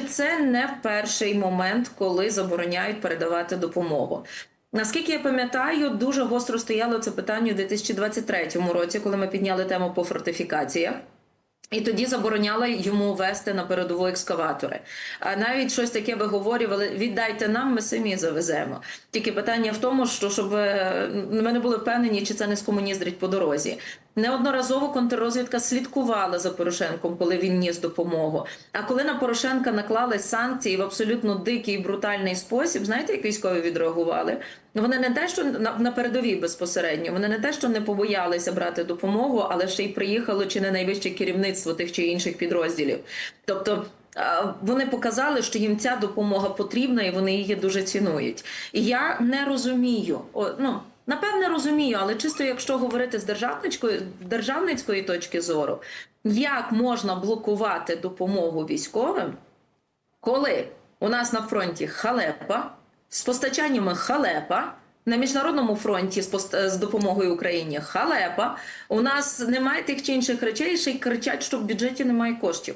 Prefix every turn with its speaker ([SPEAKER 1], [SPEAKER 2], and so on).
[SPEAKER 1] це не перший момент, коли забороняють передавати допомогу. Наскільки я пам'ятаю, дуже гостро стояло це питання у 2023 році, коли ми підняли тему по фортифікаціях. І тоді забороняла йому вести на передову екскаватори. А навіть щось таке виговорювали: віддайте нам, ми самі завеземо. Тільки питання в тому, що щоб е, ми не були впевнені, чи це не скомуніздрить по дорозі. Неодноразово контррозвідка слідкувала за Порошенком, коли він ніс допомогу. А коли на Порошенка наклали санкції в абсолютно дикий і брутальний спосіб, знаєте, як військові відреагували? Вони не те, що на передовій безпосередньо, вони не те, що не побоялися брати допомогу, але ще й приїхало чи не найвище керівництво тих чи інших підрозділів. Тобто. Вони показали, що їм ця допомога потрібна, і вони її дуже цінують. І я не розумію. Ну напевне розумію, але чисто якщо говорити з державницької державницької точки зору, як можна блокувати допомогу військовим, коли у нас на фронті халепа, з постачаннями халепа, на міжнародному фронті з допомогою Україні халепа. У нас немає тих чи інших речей, ще й кричать, що в бюджеті немає коштів.